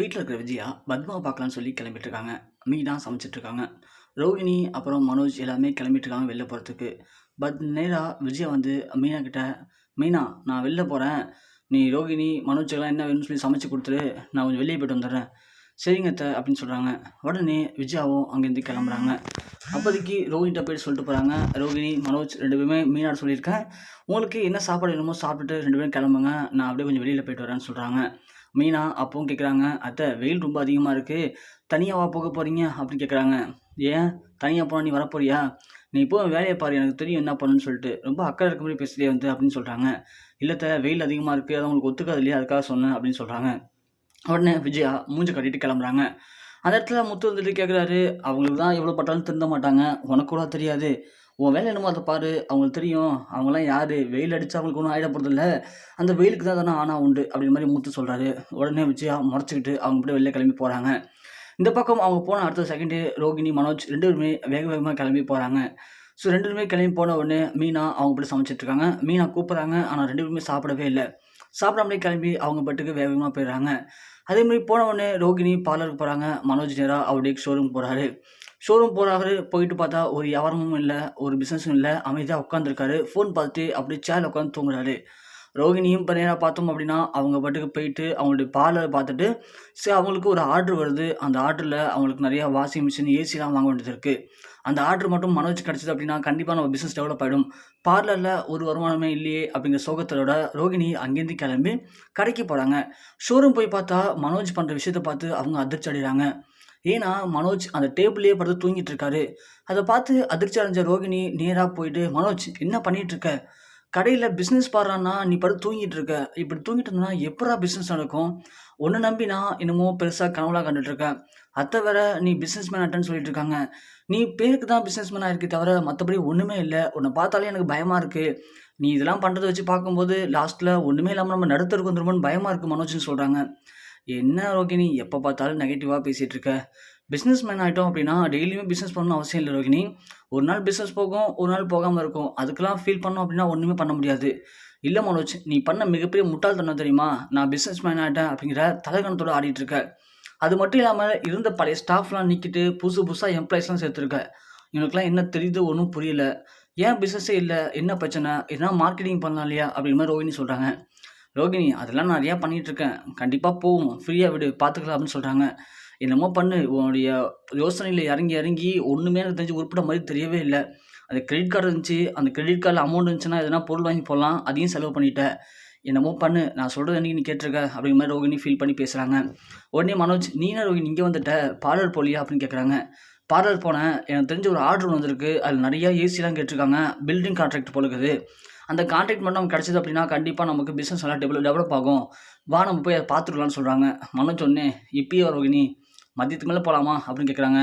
வீட்டில் இருக்கிற விஜயா பத்மா பார்க்கலான்னு சொல்லி கிளம்பிட்டு இருக்காங்க தான் சமைச்சிட்டு இருக்காங்க ரோகிணி அப்புறம் மனோஜ் எல்லாமே கிளம்பிட்டு இருக்காங்க வெளில போகிறதுக்கு பட் நேராக விஜயா வந்து மீனா கிட்ட மீனா நான் வெளில போகிறேன் நீ ரோகிணி மனோஜெல்லாம் என்ன வேணும்னு சொல்லி சமைச்சு கொடுத்துரு. நான் கொஞ்சம் வெளியே போய்ட்டு வந்துடுறேன். சரிங்க அத்தை அப்படின்னு சொல்கிறாங்க உடனே விஜயாவும் அங்கேருந்து கிளம்புறாங்க. அப்போதைக்கு ரோஹிணிட்ட போய் சொல்லிட்டு போகிறாங்க ரோகிணி மனோஜ் ரெண்டு பேருமே மீனாட சொல்லியிருக்கேன். உங்களுக்கு என்ன சாப்பாடு வேணுமோ சாப்பிட்டுட்டு ரெண்டு பேரும் கிளம்புங்க. நான் அப்படியே கொஞ்சம் வெளியில் போயிட்டு வரேன்னு சொல்கிறாங்க மீனா அப்பவும் கேட்குறாங்க அத்தை வெயில் ரொம்ப அதிகமாக இருக்குது தனியாவா போக போகிறீங்க அப்படின்னு கேட்குறாங்க ஏன்? தனியாக போனால் நீ வரப்போறியா? நீ இப்போ வேலையை பாரு எனக்கு தெரியும் என்ன பண்ணுன்னு சொல்லிட்டு. ரொம்ப அக்கறை இருக்க மாதிரி பேசுறியே வந்து அப்படின்னு சொல்கிறாங்க இல்லத்த வெயில் அதிகமாக இருக்குது அது உங்களுக்கு ஒத்துக்காது இல்லையா? அதுக்காக சொன்னேன் அப்படின்னு சொல்கிறாங்க உடனே விஜயா மூஞ்சி கட்டிட்டு கிளம்புறாங்க. அந்த இடத்துல முத்து வந்துட்டு கேட்குறாரு அவங்களுக்கு தான் எவ்வளோ பட்டாலும் திருந்த மாட்டாங்க. உனக்கு கூட தெரியாது. உன் வேலை என்னமோ அதை பாரு அவங்களுக்கு தெரியும். அவங்களாம் யார்? வெயில் அடித்தா அவங்களுக்கு ஒன்றும் ஆகிட போகிறதில்ல அந்த வெயிலுக்கு தான் தானே ஆனால் உண்டு அப்படின்ற மாதிரி முத்து சொல்கிறாரு உடனே விஜயா முறைச்சிக்கிட்டு அவங்க அப்படியே வெளில கிளம்பி போகிறாங்க இந்த பக்கம் அவங்க போன அடுத்த செகண்டு ரோகிணி மனோஜ் ரெண்டு பேருமே வேக வேகமாக கிளம்பி போகிறாங்க ஸோ ரெண்டு பேருமே கிளம்பி போன உடனே மீனா அவங்க அப்படி சமைச்சிட்டு இருக்காங்க. மீனா கூப்பிட்றாங்க ஆனால் ரெண்டு பேருமே சாப்பிடவே இல்லை. சாப்பிடாமலே கிளம்பி அவங்க பட்டுக்கு வேகமாக போயிடுறாங்க. அதேமாதிரி போன உடனே ரோகிணி பார்லருக்கு போகிறாங்க மனோஜ் நேரா அவருடைய ஷோரூம் போகிறாரு ஷோரூம் போகிறாரு போயிட்டு பார்த்தா ஒரு வியாபாரமும் இல்லை ஒரு பிஸ்னஸும் இல்லை அமைதியாக உட்காந்துருக்காரு ஃபோன் பார்த்துட்டு அப்படியே சேரில் உட்காந்து தூங்குறாரு. ரோகிணியும் இப்போ நேராக பார்த்தோம் அப்படின்னா அவங்க பாட்டுக்கு போயிட்டு அவங்களுடைய பார்லரை பார்த்துட்டு சரி அவங்களுக்கு ஒரு ஆர்டர் வருது. அந்த ஆர்டரில் அவங்களுக்கு நிறையா வாஷிங் மிஷின் ஏசிலாம் வாங்க வேண்டியது இருக்குது அந்த ஆர்டர் மட்டும் மனோஜ் கிடச்சிது அப்படின்னா கண்டிப்பாக நம்ம பிஸ்னஸ் டெவலப் ஆகிடும் பார்லரில் ஒரு வருமானமே இல்லையே அப்படிங்கிற சோகத்தோட ரோகிணி அங்கேருந்து கிளம்பி கடைக்கு போகிறாங்க ஷோரூம் போய் பார்த்தா மனோஜ் பண்ணுற விஷயத்த பார்த்து அவங்க அதிர்ச்சி அடைகிறாங்க. ஏன்னா மனோஜ் அந்த டேபிள்லேயே படுத்து தூங்கிட்டு இருக்காரு. அதை பார்த்து அதிர்ச்சி அடைஞ்ச ரோகிணி நேராக போயிட்டு மனோஜ் என்ன பண்ணிட்டு இருக்க? கடையில் பிஸ்னஸ் பாடுறான்னா நீ படுத்து தூங்கிட்டு இருக்க. இப்படி தூங்கிட்டு இருந்தனா எப்படா பிஸ்னஸ் நடக்கும்? ஒன்று நம்பி நான் என்னமோ பெருசாக கனவுலாக கண்டுட்டு இருக்கேன் அத்தை வேற நீ பிஸ்னஸ் மேன் அட்டன்னு சொல்லிட்டு இருக்காங்க. நீ பேருக்கு தான் பிஸ்னஸ் மேனாக இருக்கே தவிர மற்றபடி ஒன்றுமே இல்லை. உன்னை பார்த்தாலே எனக்கு பயமாக இருக்குது நீ இதெல்லாம் பண்ணுறதை வச்சு பார்க்கும்போது லாஸ்ட்டில் ஒன்றுமே இல்லாமல் நம்ம நடுத்தருக்கு வந்துருமோன்னு பயமாக இருக்குது மனோஜ்னு சொல்கிறாங்க என்ன ரோகிணி? எப்போ பார்த்தாலும் நெகட்டிவாக பேசிகிட்டு இருக்க பிஸ்னஸ் மேன் ஆகிட்டோம் அப்படின்னா டெய்லியுமே பிஸ்னஸ் பண்ணணும் அவசியம் இல்லை ரோகிணி. ஒரு நாள் பிஸ்னஸ் போகும் ஒரு நாள் போகாமல் இருக்கும். அதுக்கெல்லாம் ஃபீல் பண்ணோம் அப்படின்னா ஒன்றுமே பண்ண முடியாது. இல்லை மனோஜ் நீ பண்ண மிகப்பெரிய முட்டாள்தனம் தெரியுமா? நான் பிஸ்னஸ் மேன் ஆகிட்டேன் அப்படிங்கிற தலைகணத்தோடு ஆடிட்டு இருக்க அது மட்டும் இல்லாமல் இருந்த பழைய ஸ்டாஃப்லாம் நிற்கிட்டு புதுசு புதுசாக எம்ப்ளாயிஸ்லாம் சேர்த்துருக்க. இவனுக்குலாம் என்ன தெரியுது ஒன்றும் புரியல. ஏன் பிஸ்னஸே இல்லை? என்ன பிரச்சனை? என்ன மார்க்கெட்டிங் பண்ணலாம் இல்லையா? அப்படிங்கிற மாதிரி ரோகிணி சொல்கிறாங்க ரோகிணி அதெல்லாம் நிறையா பண்ணிகிட்டு இருக்கேன் கண்டிப்பாக போவோம் ஃப்ரீயாக விடு பார்த்துக்கலாம் அப்படின்னு சொல்கிறாங்க என்னமோ பண்ணு உன்னுடைய யோசனையில் இறங்கி இறங்கி ஒன்றுமே எனக்கு தெரிஞ்சு உருப்பிட மாதிரி தெரியவே இல்லை. அந்த கிரெடிட் கார்டு இருந்துச்சு அந்த கிரெடிட் கார்டில் அமௌண்ட் இருந்துச்சுன்னா எதனா பொருள் வாங்கி போடலாம். அதையும் செலவு பண்ணிட்டேன். என்னமோ பண்ணு நான் சொல்கிறது அன்றைக்கி நீ கேட்டிருக்க? அப்படிங்கிற மாதிரி ரோகிணி ஃபீல் பண்ணி பேசுகிறாங்க உடனே மனோஜ் நீனா ரோகிணி இங்கே வந்துட்ட? பார்லர் போலியா? அப்படின்னு கேட்குறாங்க பார்லர் போனேன். எனக்கு தெரிஞ்ச ஒரு ஆர்டர் வந்திருக்கு. அதில் நிறையா ஏசிலாம் கேட்டிருக்காங்க. பில்டிங் கான்ட்ராக்ட் போலுக்குது அந்த கான்ட்ராக்ட் மட்டும் நமக்கு கிடச்சிது அப்படின்னா கண்டிப்பாக நமக்கு பிஸ்னஸ் நல்லா டெவலப் டெவலப் ஆகும். வா நம்ம போய் அதை பார்த்துக்கலாம்னு சொல்கிறாங்க மனோஜ் ஒன்னே இப்பயே வரோகினி மதியத்துக்கு மேலே போகலாமா அப்படின்னு கேட்குறாங்க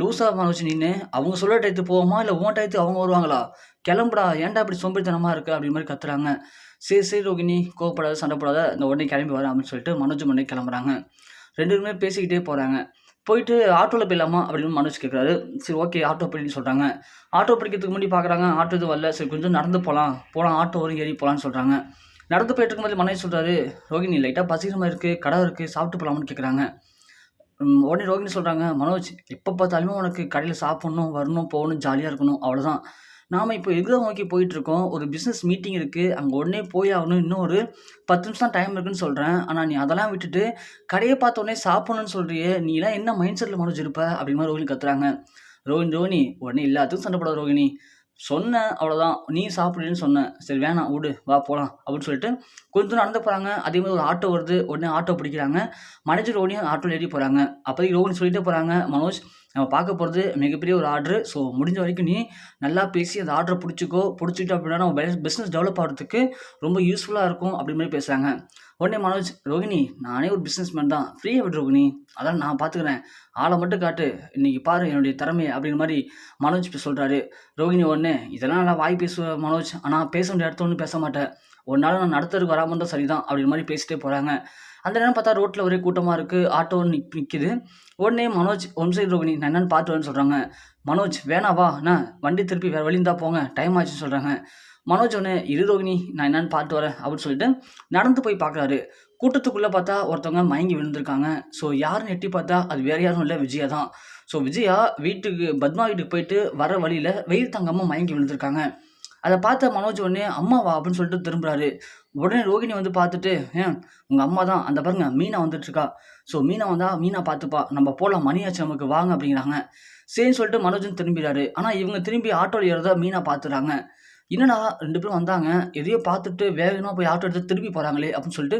லூஸாக மனோஜ் நின்று அவங்க சொல்கிற டயத்து போவோமா? இல்லை உன் டயத்து அவங்க வருவாங்களா? கிளம்புடா ஏன்டா இப்படி சோம்பேறித்தனமாக இருக்குது அப்படி மாதிரி கத்துறாங்க. சரி சரி ரோகிணி கோவப்படாத சண்டை போடாத இந்த உடனே கிளம்பி வரேன் அப்படின்னு சொல்லிட்டு மனோஜ் உடனே கிளம்புறாங்க. ரெண்டு பேருமே பேசிக்கிட்டே போகிறாங்க போயிட்டு ஆட்டோவில் போயிடலாமா? அப்படின்னு மனோஜ் கேட்குறாரு சரி ஓகே ஆட்டோ போயின்னு சொல்கிறாங்க ஆட்டோ பிடிக்கிறதுக்கு முன்னாடி பார்க்குறாங்க ஆட்டோ இது வரல. சரி கொஞ்சம் நடந்து போகலாம் போகலாம் ஆட்டோ வரும் ஏறி போகலான்னு சொல்கிறாங்க நடந்து போயிட்டு இருக்கும்போது மனைவி சொல்கிறாரு ரோகிணி லைட்டாக பசிக்கிற மாதிரி இருக்குது கடை இருக்குது சாப்பிட்டு போகலாமான்னு கேட்குறாங்க உடனே ரோகிணி சொல்கிறாங்க மனோஜ் எப்போ பார்த்தாலுமே உனக்கு கடையில் சாப்பிட்ணும் வரணும் போகணும் ஜாலியாக இருக்கணும் அவ்வளோதான் நாம் இப்போ எதை நோக்கி போயிட்டுருக்கோம்? ஒரு பிஸ்னஸ் மீட்டிங் இருக்குது அங்கே உடனே போய் ஆகணும். இன்னும் ஒரு பத்து நிமிஷம் தான் டைம் இருக்குன்னு சொல்கிறேன் ஆனால் நீ அதெல்லாம் விட்டுட்டு கடையை பார்த்த உடனே சாப்பிடணும்னு சொல்கிறியே நீலாம் என்ன மைண்ட் செட்டில் மனோஜ் இருப்ப? அப்படின்னு மாதிரி ரோகிணி கத்துறாங்க. ரோஹினி ரோஹினி உடனே எல்லாத்துக்கும் சண்டை போடாத ரோகிணி. சொன்னேன் அவ்வளோதான் நீ சாப்பிடுன்னு சொன்னேன். சரி வேணாம் விடு வா போகலாம் அப்படின்னு சொல்லிட்டு கொஞ்சம் தூரம் நடந்து போகிறாங்க அதே மாதிரி ஒரு ஆட்டோ வருது. உடனே ஆட்டோ பிடிக்கிறாங்க. மனைஜர் ரோனியும் ஆட்டோவில் ஏறி போகிறாங்க அப்போதைக்கு ரோஹினி சொல்லிட்டே போகிறாங்க மனோஜ் நம்ம பார்க்க போகிறது மிகப்பெரிய ஒரு ஆர்டர் ஸோ முடிஞ்ச வரைக்கும் நீ நல்லா பேசி அந்த ஆர்டரை பிடிச்சிக்கோ. பிடிச்சிட்டு அப்படின்னா நம்ம பிஸ்னஸ் டெவலப் ஆகிறதுக்கு ரொம்ப யூஸ்ஃபுல்லாக இருக்கும் அப்படி மாதிரி பேசுகிறாங்க உடனே மனோஜ் ரோகிணி நானே ஒரு பிஸ்னஸ் மேன் தான் ஃப்ரீயாக விடு ரோகிணி. அதான் நான் பார்த்துக்கிறேன் ஆளை மட்டும் காட்டு. இன்றைக்கி பாரு என்னுடைய திறமை அப்படிங்கிற மாதிரி மனோஜ் இப்போ சொல்கிறாரு ரோகிணி ஒன்று இதெல்லாம் நல்லா வாய் பேசுவேன் மனோஜ். ஆனால் பேச வேண்டிய இடத்த ஒன்றும் பேச மாட்டேன். ஒரு நாள் நான் நடத்துறதுக்கு வராமல் இருந்தால் சரிதான் அப்படிங்கிற மாதிரி பேசிட்டே போகிறாங்க அந்த நேரம் பார்த்தா ரோட்டில் ஒரே கூட்டமாக இருக்குது ஆட்டோ நிக் நிற்கிது உடனே மனோஜ் ஒன் சைடு ரோகிணி நான் என்னென்னு பார்த்து வரேன்னு சொல்கிறாங்க மனோஜ் வேணாவா அண்ணா வண்டி திருப்பி வேறு வழிந்தா போங்க. டைம் ஆச்சுன்னு சொல்கிறாங்க மனோஜ் ஒன்று இரு ரோகிணி நான் என்னென்னு பார்த்து வரேன். அப்படின்னு சொல்லிட்டு நடந்து போய் பார்க்குறாரு கூட்டத்துக்குள்ளே பார்த்தா ஒருத்தவங்க மயங்கி விழுந்திருக்காங்க. ஸோ யாருன்னு எட்டி பார்த்தா அது வேறு யாரும் இல்லை விஜயா தான். ஸோ விஜயா வீட்டுக்கு பத்மா வீட்டுக்கு போயிட்டு வர வழியில் வெயில் தங்கம்மா மயங்கி விழுந்திருக்காங்க. அதை பார்த்த மனோஜ் உடனே அம்மாவா அப்படின்னு சொல்லிட்டு திரும்புகிறாரு உடனே ரோகிணி வந்து பார்த்துட்டு ஏன் உங்கள் அம்மா தான். அந்த பாருங்க மீனா வந்துட்டுருக்கா. ஸோ மீனா வந்தால் மீனா பார்த்துப்பா. நம்ம போகலாம் மணியாச்சு நமக்கு வாங்க அப்படிங்கிறாங்க. சரின்னு சொல்லிட்டு மனோஜன் திரும்பிறாரு. ஆனால் இவங்க திரும்பி ஆட்டோவில் ஏறதா மீனா பார்த்துறாங்க. என்னடா ரெண்டு பேரும் வந்தாங்க. எதையோ பார்த்துட்டு வேகமாக போய் ஆட்டோ எடுத்து திரும்பி போகிறாங்களே அப்படின்னு சொல்லிட்டு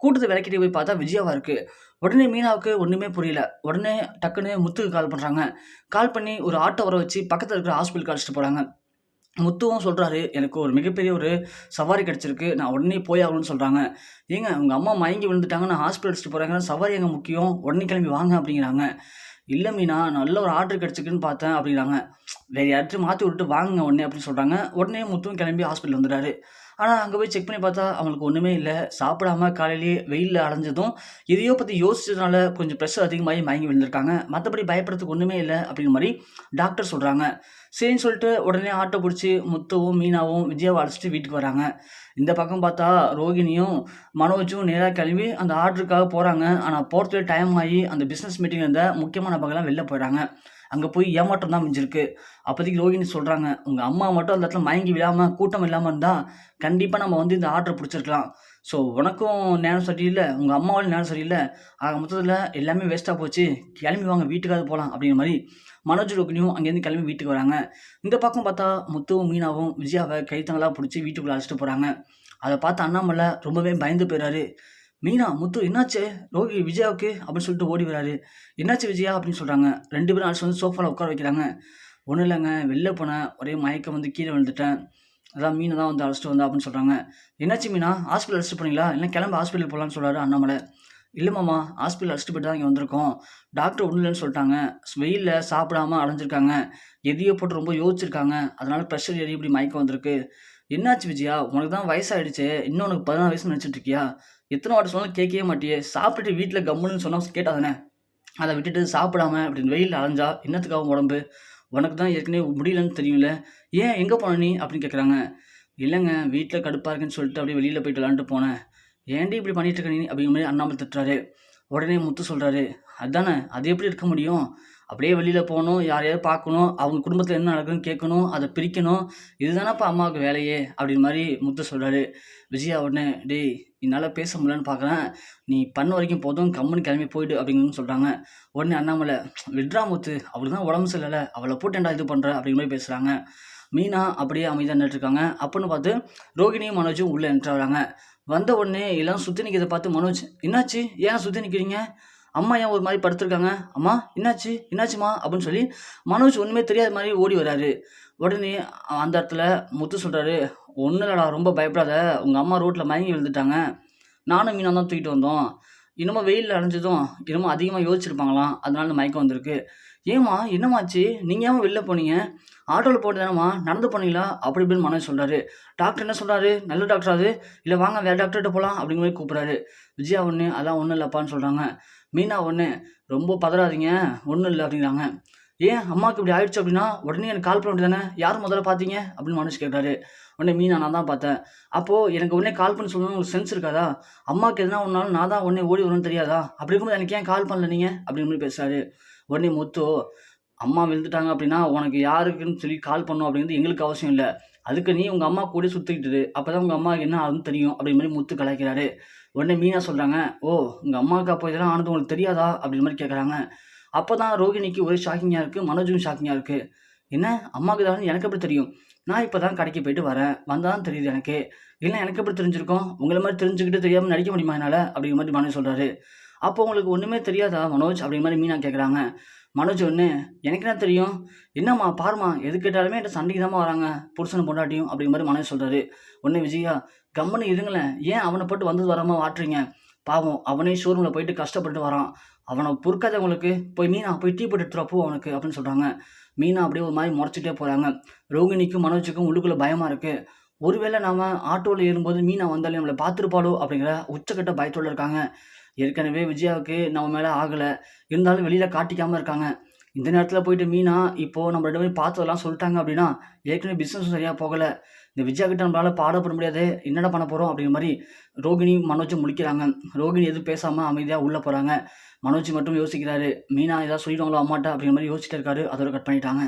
கூட்டத்தை விளக்கிட்டு போய் பார்த்தா விஜயாவாக இருக்குது உடனே மீனாவுக்கு ஒன்றுமே புரியல. உடனே டக்குன்னு முத்துக்கு கால் பண்ணுறாங்க கால் பண்ணி ஒரு ஆட்டோ வர வச்சு பக்கத்தில் இருக்கிற ஹாஸ்பிட்டலுக்கு அழைச்சிட்டு போகிறாங்க முத்துவும் சொல்கிறாரு எனக்கு ஒரு மிகப்பெரிய ஒரு சவாரி கிடச்சிருக்கு. நான் உடனே போய் ஆகணும்னு சொல்கிறாங்க ஏங்க உங்கள் அம்மா மயங்கி விழுந்துட்டாங்க. நான் ஹாஸ்பிட்டல் அடிச்சுட்டு போகிறாங்க சவாரி எங்கே முக்கியம்? உடனே கிளம்பி வாங்க அப்படிங்கிறாங்க. இல்லை மீனா நல்ல ஒரு ஆர்டர் கிடச்சிருக்குன்னு பார்த்தேன் அப்படிங்கிறாங்க. வேறு யார்ட்டும் மாற்றி விட்டுட்டு வாங்குங்க உடனே அப்படின்னு சொல்கிறாங்க உடனே முத்துவும் கிளம்பி ஹாஸ்பிட்டல் வந்துட்டாரு. ஆனால் அங்கே போய் செக் பண்ணி பார்த்தா அவங்களுக்கு ஒன்றுமே இல்லை. சாப்பிடாம காலையிலேயே வெயிலில் அலைஞ்சதும் எதையோ பற்றி யோசிச்சதுனால கொஞ்சம் ப்ரெஷர் அதிகமாகி மயங்கி விழுந்திருக்காங்க. மற்றபடி பயப்படுறதுக்கு ஒன்றுமே இல்லை அப்படிங்கிற மாதிரி டாக்டர் சொல்கிறாங்க சரின்னு சொல்லிட்டு உடனே ஆட்டோ பிடிச்சி முத்துவும் மீனாவும் விஜயாவை அழைச்சிட்டு வீட்டுக்கு வராங்க. இந்த பக்கம் பார்த்தா ரோகிணியும் மனோஜும் நேராக கிளம்பி அந்த ஆர்டருக்காக போகிறாங்க ஆனால் போகிறதுக்கு டைம் ஆகி அந்த பிஸ்னஸ் மீட்டிங் இருந்த முக்கியமான பக்கம்லாம் வெளில போயிடுறாங்க அங்கே போய் ஏமாற்றம் தான் மிஞ்சிருக்கு. அப்போதைக்கு ரோகிணி சொல்கிறாங்க உங்கள் அம்மா மட்டும் அந்த இடத்துல மயங்கி விழாமல் கூட்டம் இல்லாமல் இருந்தால் கண்டிப்பாக நம்ம வந்து இந்த ஆர்டர் பிடிச்சிருக்கலாம். ஸோ உனக்கும் நேரம் சரியில்லை உங்கள் அம்மாவும் நேரம் சரியில்லை. ஆக மொத்தத்தில் எல்லாமே வேஸ்ட்டாக போச்சு. கிளம்பி வாங்க வீட்டுக்காவது போகலாம் அப்படிங்கிற மாதிரி மனோஜ் ரோகிணியும் அங்கேருந்து கிளம்பி வீட்டுக்கு வராங்க. இந்த பக்கம் பார்த்தா முத்துவும் மீனாவும் விஜயாவை கைத்தங்களாக பிடிச்சி வீட்டுக்குள்ளே அழைச்சிட்டு போகிறாங்க அதை பார்த்து அண்ணாமலை ரொம்பவே பயந்து போயிடுறாரு மீனா முத்து என்னாச்சு? ரோகி விஜயாவுக்கு அப்படின்னு சொல்லிட்டு ஓடி வராரு. என்னாச்சு விஜயா அப்படின்னு சொல்கிறாங்க ரெண்டு பேரும் அழைச்சி வந்து சோஃபாவில் உட்கார வைக்கிறாங்க. ஒன்றும் இல்லைங்க வெளில போனேன். ஒரே மயக்கம் வந்து கீழே விழுந்துட்டேன். அதான் மீனை தான் வந்து அழைச்சிட்டு வந்தா அப்படின்னு சொல்கிறாங்க என்னாச்சு மீனா? ஹாஸ்பிட்டல் அழைச்சிட்டு போனீங்களா? இல்லை கிளம்ப ஹாஸ்பிட்டல் போகலான்னு சொல்கிறாரு அண்ணாமலை. இல்லை மாமா ஹாஸ்பிட்டல் அழைச்சிட்டு போயிட்டு தான் இங்கே வந்திருக்கோம். டாக்டர் ஒன்றும் இல்லைன்னு சொல்லிட்டாங்க. வெயிலில் சாப்பிடாம அலைஞ்சிருக்காங்க எதையோ போட்டு ரொம்ப யோசிச்சிருக்காங்க. அதனால் ப்ரெஷர் ஏறி இப்படி மயக்கம் வந்திருக்கு. என்னாச்சு விஜயா? உனக்கு தான் வயசாகிடுச்சு இன்னும் உனக்கு பதினாறு வயசு நினச்சிட்டு இருக்கியா? எத்தனை வாட்டி சொன்னாலும் கேட்கவே மாட்டியே. சாப்பிட்டுட்டு வீட்டில் கம்முன்னு சொன்னால் கேட்டாதானே? அதை விட்டுட்டு சாப்பிடாம அப்படின்னு வெயில் அலைஞ்சா என்னத்துக்காகும் உடம்பு? உனக்கு தான் ஏற்கனவே முடியலன்னு தெரியும்ல. ஏன் எங்கே போன நீ? அப்படின்னு கேட்குறாங்க இல்லைங்க வீட்டில் கடுப்பாக இருக்குன்னு சொல்லிட்டு அப்படியே வெளியில் போயிட்டு விளாண்டுட்டு போனேன். ஏன்டி இப்படி பண்ணிட்டு இருக்க நீ? அப்படிங்கிற மாதிரி அண்ணாமல் திட்டுறாரு. உடனே முத்து சொல்கிறாரு அதானே அது எப்படி இருக்க முடியும்? அப்படியே வெளியில் போகணும் யாரையாவது பார்க்கணும் அவங்க குடும்பத்தில் என்ன நடக்குதுன்னு கேட்கணும் அதை பிரிக்கணும். இதுதானப்பா அம்மாவுக்கு வேலையே அப்படின்னு மாதிரி முத்து சொல்கிறாரு விஜயா உடனே டேய் என்னால் பேச முடியலன்னு பார்க்குறேன் நீ பண்ண வரைக்கும் போதும் கம்முன்னு கிளம்பி போயிடு அப்படின்னு சொல்கிறாங்க உடனே அண்ணாமலை விட்ரா முத்து அவளுக்கு தான் உடம்பு சரியில்லை அவளை போட்டேன்டா இது பண்ணுற அப்படிங்கிற மாதிரி பேசுகிறாங்க மீனா அப்படியே அமைதியாக நின்றுட்டுருக்காங்க அப்புடின்னு பார்த்து ரோகிணியும் மனோஜும் உள்ளே நின்று வராங்க. வந்த உடனே எல்லாம் சுற்றி நிற்கிறத பார்த்து மனோஜ் என்னாச்சு? ஏன் சுற்றி நிற்கிறீங்க அம்மா ஏன் ஒரு மாதிரி படுத்திருக்காங்க? அம்மா என்னாச்சு? என்னாச்சுமா? அப்படின்னு சொல்லி மனோஜ் ஒன்றுமே தெரியாத மாதிரி ஓடி வராரு. உடனே அந்த இடத்துல முத்து சொல்கிறாரு ஒன்றும் இல்லடா ரொம்ப பயப்படாத. உங்கள் அம்மா ரோட்டில் மயங்கி விழுந்துட்டாங்க. நானும் மீனாக தான் தூக்கிட்டு வந்தோம். இன்னமும் வெயிலில் அலைஞ்சதும் இன்னமும் அதிகமாக யோசிச்சிருப்பாங்களாம். அதனால மயக்கம் வந்திருக்கு. ஏம்மா என்னமாச்சு? நீங்கள் ஏமா வெளில போனீங்க? ஆட்டோவில் போட்டு தானேம்மா நடந்து போனீங்களா? அப்படி இப்படின்னு மனோஜ் சொல்கிறாரு டாக்டர் என்ன சொல்கிறாரு நல்ல டாக்டர் அது? இல்லை வாங்க வேறு டாக்டர்கிட்ட போகலாம் அப்படிங்கிற மாதிரி கூப்பிட்றாரு. விஜயா ஒன்று அதான் ஒன்றும் இல்லைப்பான்னு சொல்கிறாங்க மீனா ஒன்று ரொம்ப பதறாதீங்க ஒன்றும் இல்லை அப்படிங்கிறாங்க. ஏன்? அம்மாவுக்கு இப்படி ஆயிடுச்சு அப்படின்னா உடனே எனக்கு கால் பண்ண வேண்டியதானே யார் முதல்ல பார்த்தீங்க அப்படின்னு மனுஷ் கேட்டாரு உடனே மீனா நான் தான் பார்த்தேன் அப்போது எனக்கு உடனே கால் பண்ணி சொல்லணும் உங்களுக்கு சென்ஸ் இருக்காதா? அம்மாவுக்கு எதனா ஒன்றாலும் நான் தான் உடனே ஓடி வரும்னு தெரியாதா? அப்படி இருக்கும்போது எனக்கு ஏன் கால் பண்ணல நீங்கள் அப்படின்னு மாதிரி பேசுகிறாரு உடனே முத்து அம்மா விழுந்துட்டாங்க அப்படின்னா உனக்கு யாருக்குன்னு சொல்லி கால் பண்ணும் அப்படிங்கிறது எங்களுக்கு அவசியம் இல்லை. அதுக்கு நீ உங்கள் அம்மா கூட சுற்றிக்கிட்டு அப்போ தான் உங்கள் அம்மாவுக்கு என்ன ஆகுதுன்னு தெரியும் அப்படின்னு மாதிரி முத்து கலாய்க்கிறாரு. உடனே மீனா சொல்கிறாங்க ஓ உங்கள் அம்மாவுக்கு அப்போ இதெல்லாம் ஆனது உங்களுக்கு தெரியாதா? அப்படின்ற மாதிரி கேட்குறாங்க அப்போ தான் ரோகிணிக்கு ஒரே ஷாக்கிங்காக இருக்குது மனோஜும் ஷாக்கிங்காக இருக்குது என்ன அம்மாவுக்கு தான் எனக்கு எப்படி தெரியும்? நான் இப்போ தான் கடைக்கு போயிட்டு வரேன் வந்தால் தான் தெரியுது எனக்கு. இல்லை எனக்கு எப்படி தெரிஞ்சிருக்கோம்? உங்களை மாதிரி தெரிஞ்சுக்கிட்டு தெரியாமல் நடிக்க முடியுமா என்னால்? அப்படிங்கிற மாதிரி மனோஜ் சொல்கிறாரு அப்போ உங்களுக்கு ஒன்றுமே தெரியாதா மனோஜ்? அப்படிங்கிற மாதிரி மீனா கேட்குறாங்க மனோஜ் ஒன்று எனக்கு என்ன தெரியும்? என்னம்மா பாருமா எது கேட்டாலுமே என்கிட்ட சண்டைக்கு தான் வராங்க. புருஷனை பொண்டாட்டியும் அப்படிங்கிற மாதிரி மனோஜ் சொல்கிறாரு ஒன்று விஜயா கம்மனு இருங்களேன். ஏன் அவனை போட்டு வந்தது வராமல் வாட்டுறீங்க? பாவம் அவனே ஷோரூமில் போயிட்டு கஷ்டப்பட்டு வரான். அவனை பொறுக்காதவங்களுக்கு போய் மீனா போய் டீ போட்டு எடுத்துருவா போ அவனுக்கு அப்படின்னு சொல்கிறாங்க மீனா அப்படியே ஒரு மாதிரி முறைச்சிட்டே போகிறாங்க ரோகிணிக்கும் மனோஜுக்கும் உள்ளுக்குள்ளே பயமாக இருக்குது ஒருவேளை நாம் ஆட்டோவில் ஏறும்போது மீனா வந்தாலே நம்மளை பார்த்துருப்பாளோ அப்படிங்கிற உச்சக்கட்ட பயத்தோடு இருக்காங்க. ஏற்கனவே விஜயாவுக்கு நம்ம மேலே ஆகலை இருந்தாலும் வெளியில் காட்டிக்காமல் இருக்காங்க இந்த நேரத்தில் போயிட்டு மீனா இப்போது நம்ம ரெண்டு பேரும் பார்த்ததெல்லாம் சொல்லிட்டாங்க அப்படின்னா ஏற்கனவே பிஸ்னஸும் சரியாக போகலை இந்த விஜயா கிட்ட நம்மளால் பாடப்பட முடியாது என்னடா பண்ண போகிறோம் அப்படிங்கிற மாதிரி ரோகிணி, மனோஜும் முழிக்கிறாங்க. ரோகிணி எதுவும் பேசாமல் அமைதியாக உள்ளே போகிறாங்க மனோஜ் மட்டும் யோசிக்கிறாரு. மீனா ஏதாவது சொல்லிடுவாங்களோ அம்மாட்ட அப்படிங்கிற மாதிரி யோசிச்சுட்டே இருக்காரு. அதோட கட் பண்ணிட்டாங்க.